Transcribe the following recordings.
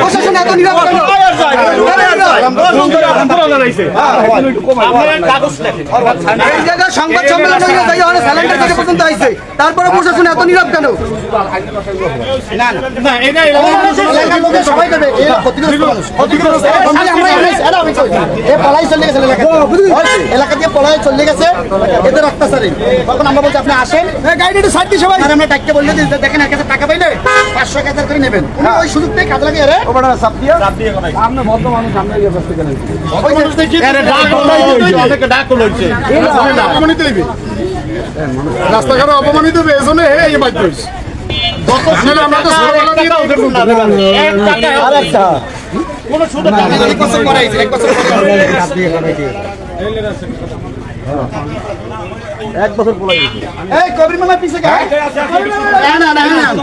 প্রশাসন এত নিরাপদ তারপরে প্রশাসন এত নীরব কেন? হ্যাঁ, এলাকা দিয়ে চলে গেছে। এদের রাখতে তখন আমরা বলছি আপনি আসেন। গাড়ি একটু সাইড দিয়ে সবাই। আমরা টাককে বললে দেখেন এর টাকা পাইলে। এক নেবেন। ডাক রাস্তাঘাটে অপমানিত হবে এক বছর পুরো এই কবির মেলা পিছে না না না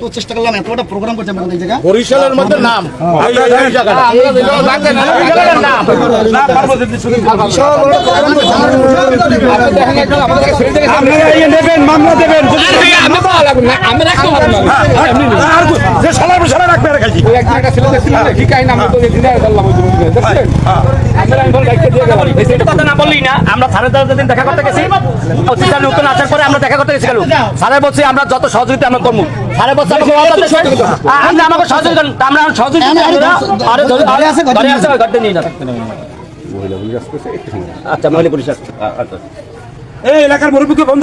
পঁচিশ টাকা লাম এত প্রোগ্রাম করছে আমাদের এই জায়গা বরিশালের মধ্যে নাম। ইয়ে মামলা দেবেন। হ্যাঁ, হ্যাঁ, হ্যাঁ। যে সালা সালা রাখবে আর কাছে একটা ছেলে দেখছিলাম কি কাহিনী আমরা তো এদিন বললাম বুঝবেন দেখছেন? হ্যাঁ, হ্যাঁ। আমরা সাড়ে দশ দিন দেখা করতে গেছি নতুন আসার পরে আমরা দেখা করতে গেছি সাড়ে বছর আমরা যত সহযোগিতা আমরা করব। সাড়ে বছর আমরা সহযোগিতা আমরা সহযোগিতা আচ্ছা মহিলা পুলিশ আচ্ছা। এই এলাকার মুরব্বীকে বন্ধ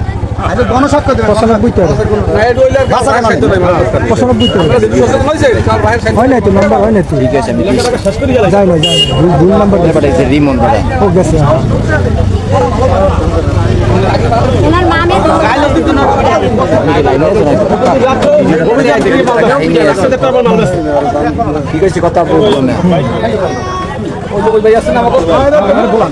আরে গণস্বাক্ষর দেবেন পঁচানব্বই তো পঁচানব্বই তো হয় নাই তো নাম্বার হয় নাই তো ঠিক আছে যাই না যাই ভুল নাম্বার রিমন ও গেছে ওনার মামে ঠিক আছে কথা বলব না ওই না আমার বলান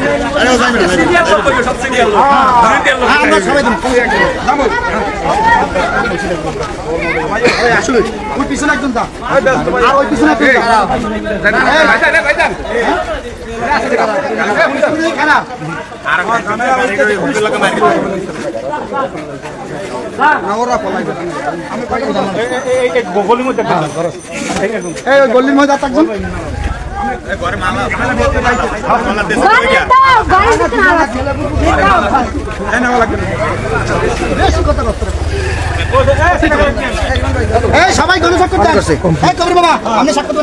ওই পিছনে একজন দা। আর ওই পিছনে একজন। এই, ওই গল্লির মধ্যে সবাই গণ দেন এই কবির বাবা আমি স্বাক্ষর